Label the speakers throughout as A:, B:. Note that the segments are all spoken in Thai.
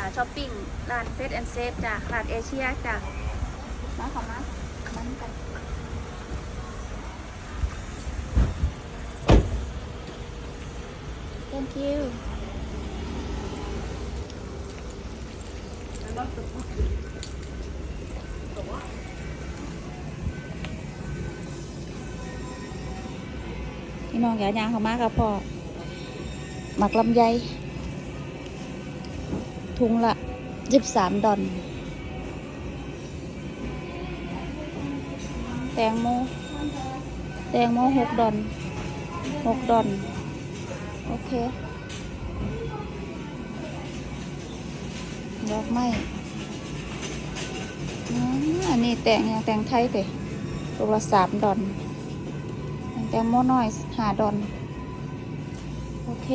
A: าช้อปปิ้งร้านเฟสแอนเซฟจ้ะร้านเอเชียจ้ะมาขอมามันกัน thank you พี่น้องอย่ายางเขามากับพ่อหมักลำไย ถุงละยิบสามดอนแตงโม แตงโมหกดอนหกดอนโอเค ดอกไม้อันนี้แตงยังแตงไทยเตะตัวละสามดอนแตงโมน้อยหาดอนโอเค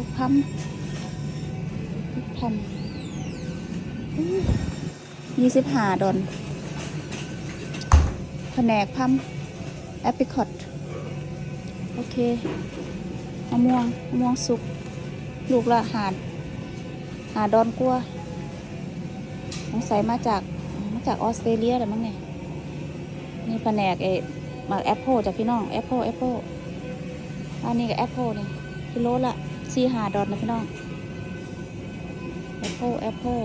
A: ลูกพัมลูกพัมยี่สิบห้าดอนแผนกพัมแอปริคอตโอเคมะม่วงมะม่วงสุก ลูกละหาด หาดอนกลัวสงสัยมาจากมาจากออสเตรเลียหรือมั้งเนี่ยนี่แผนกเอมาแอปเปิลจากพี่น้องแอปเปิลแอปเปิลอันนี้กับแอปเปิลนี่กิโลละ สี่หาดอนนะพี่น้องแอปเปิลแอปเปิล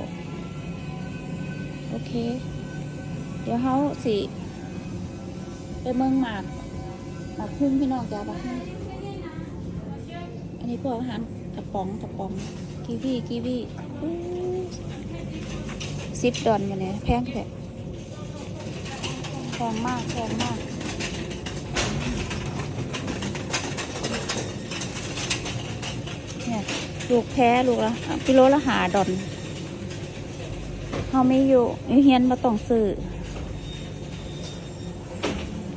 A: โอเค เดี๋ยวเขาสิไปเมืองหมากหมากพุ่งพี่น้องจ้าหมากพุ่งอันนี้พวกอาหารกระป๋องกระป๋องกีวีกีวีซิปดอนมาเนี่ยแพงแค่แพงมากแพงมาก เนี่ย ลูกแพ้ลูกละกิโลละหาดอนเขาไม่อยู่อยู่เฮียนมาต้องซื้อ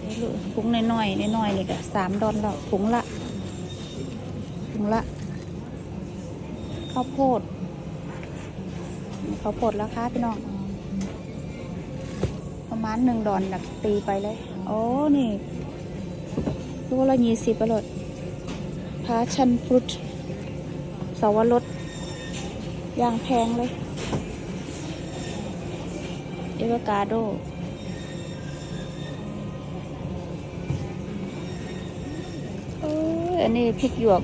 A: นี่ลูกถุงน้อยๆน้อยๆนี่ก็สามดอนแล้วถุงละถุงละ ข้าวโพด ข้าวโพดราคาพี่น้อง ประมาณหนึ่งดอนดักตีไปเลย โอ้ นี่ตัวละยี่สิบประหลดพาชันฟรุต สวรสอย่างแพงเลยเอวกาโดอันนี้พริกหยวก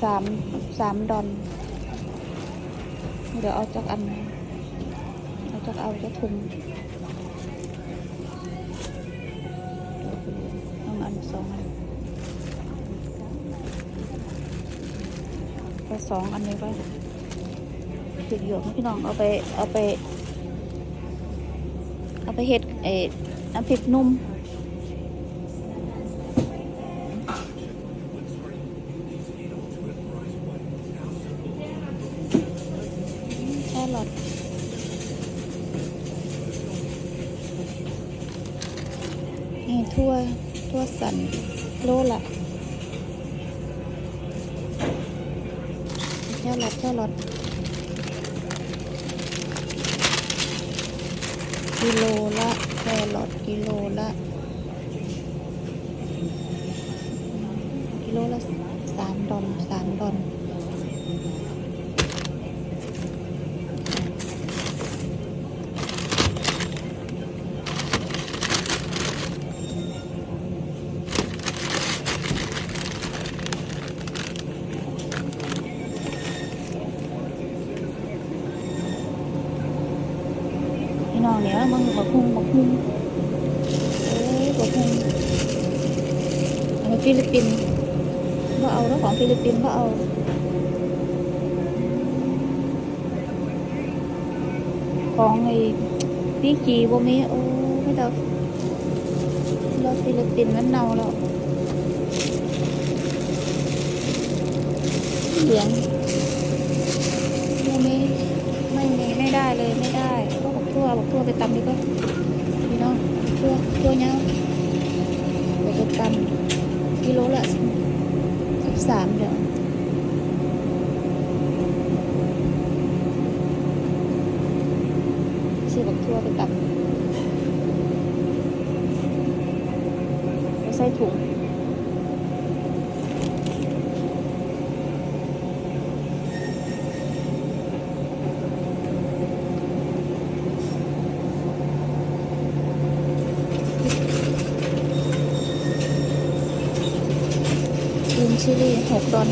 A: สามสามดอน เดี๋ยวเอาจากอันเราจะเอาจะถุงต้อง ไปสองอันนี้ไปถึกหยวกนะพี่น้องเอาไปเอาไป เอาไปเห็ดเอ็น้ำพริกนุ่มแค่หลอดนี่ทั่วทั่วสันโลละ แค่รอดแค่รอดกิโลละแค่รอดกิโลละกิโลละสามดอนสามดอน องเนี่ยมึงบักพุงบักพุงเอ้ยบักพุงอันนี้ฟิลิปปินส์ว่าเอาแล้วของฟิลิปปินส์ว่าเอาของไอ้พี่จีบ่มีโอ้ไม่ต้องเราฟิลิปปินส์มันเน่าแล้วเหลืองไม่มีไม่มีไม่ได้เลยไม่ได้ ก็บอกทั่วบอกทั่วไปตำดีกว่าพี่น้องทั่วทั่วเนี้ยไปไปตำกิโลละสิบสามเดี๋ยวซื้อบอกทั่วไปตำไปใส่ถุง ชิลลี่หกดอน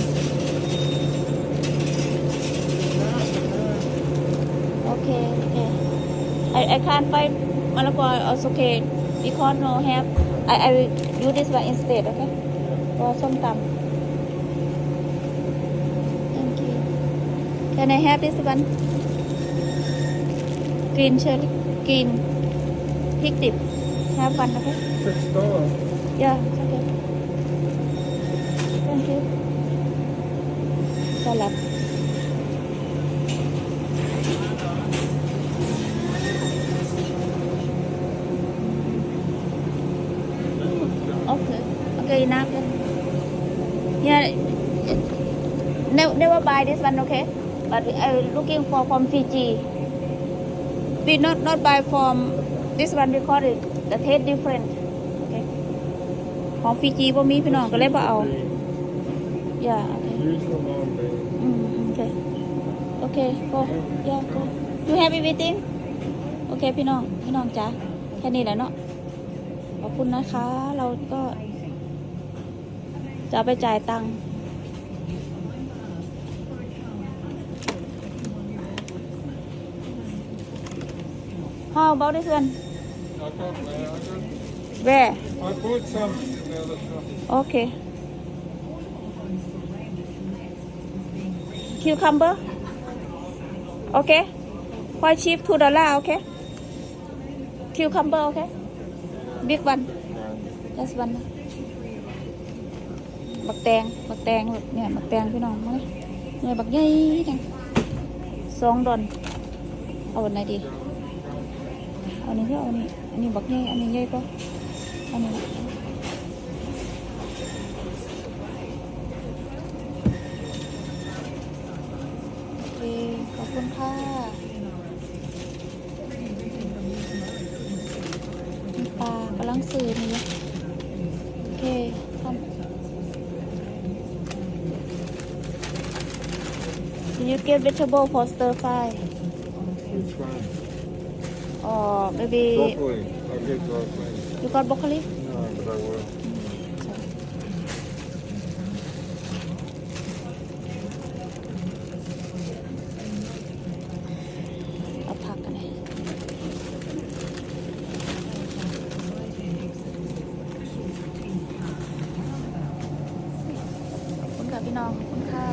A: โอเคโอเค I I can't find Malapur also okay because no have I I will use this one instead okay for ส้มตำ Thank you Can I have this one green chili green พริกดิบ have one okay
B: Six dollars.
A: Yeah, it's okay. Thank you. Salad. Okay. Okay, enough. Yeah. Never, never buy this one, okay? But I looking for from Fiji. We not not buy from this one because it, the taste different. Okay. ของฟีจีบ่มีพี่น้องก็เลยบ่เอา อย่าโอเค
B: Use them on me.
A: อืมโอเคโอเค go ย่า go you have everything โอเคพี่น้อง พี่น้องจ้าแค่นี้แหละเนาะ ขอบคุณนะคะ เราก็ จะเอาไปจ่ายตังค์ How about this one?
B: I got, uh, I got,
A: Where?
B: I bought some in the other shop.
A: Okay. Cucumber? Okay. Quite cheap, two dollar, okay? Cucumber, okay? Big one. Just one. บักแตงบักแตงเนี่ยบักแตงพี่น้องมั้ยเนี่ยบักใหญ่จังสองดอนเอาอันไหนดีเอาอันนี้ก็เอาอันนี้อันนี้บักใหญ่อันนี้ใหญ่ก็อันนี้ โอเค ขอบ คุณค่ะมีปลากำลังซื้อนี่อยู่โอเคทำ Do you get vegetable for stir fry
B: Which one?
A: or maybe
B: Broccoli. I'll get broccoli.
A: you got broccoli
B: No, but I will.
A: Sorry. เอาผักกันเลยขอบคุณค่ะ พี่น้องขอบคุณค่ะ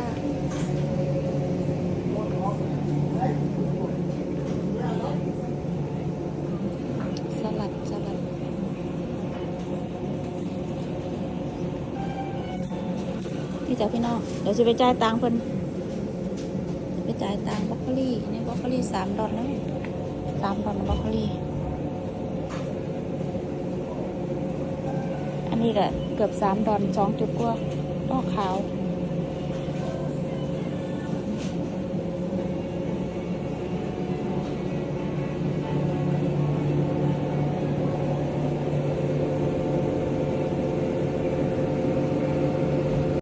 A: สลัดสลัดพี่จ๋าพี่น้อง เดี๋ยวจะไปจ่ายตังค์เพิ่นจะไปจ่ายตังค์บล็อกโคลี่นี่บล็อกโคลี่สามดอลนะสามดอลบล็อกโคลี่อันนี้ก็เกือบสามดอลสองจุดกว่าดอขาว